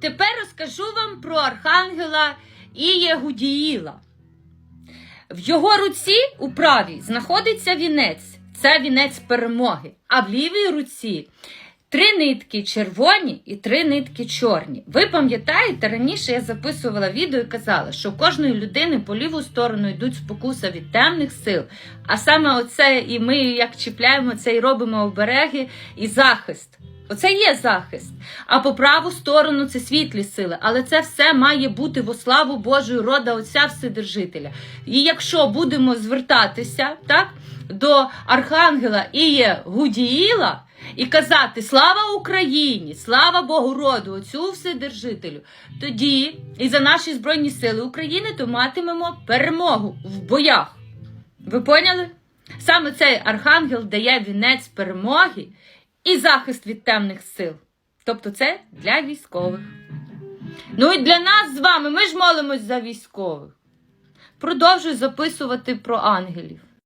Тепер розкажу вам про архангела Ієгудіїла. В його руці у правій знаходиться вінець. Це вінець перемоги. А в лівій руці три нитки червоні і три нитки чорні. Ви пам'ятаєте, раніше я записувала відео і казала, що у кожної людини по ліву сторону йдуть спокуса від темних сил. А саме оце, і ми як чіпляємо це і робимо обереги і захист. Оце є захист. А по праву сторону це світлі сили. Але це все має бути во славу Божої рода Отця Вседержителя. І якщо будемо звертатися так, до Архангела Іє Гудіїла і казати Слава Україні! Слава Богу роду, Отцю Вседержителю, тоді і за наші Збройні Сили України то матимемо перемогу в боях. Ви поняли? Саме цей архангел дає вінець перемоги і захист від темних сил. Тобто це для військових. Ну і для нас з вами, ми ж молимось за військових. Продовжую записувати про ангелів.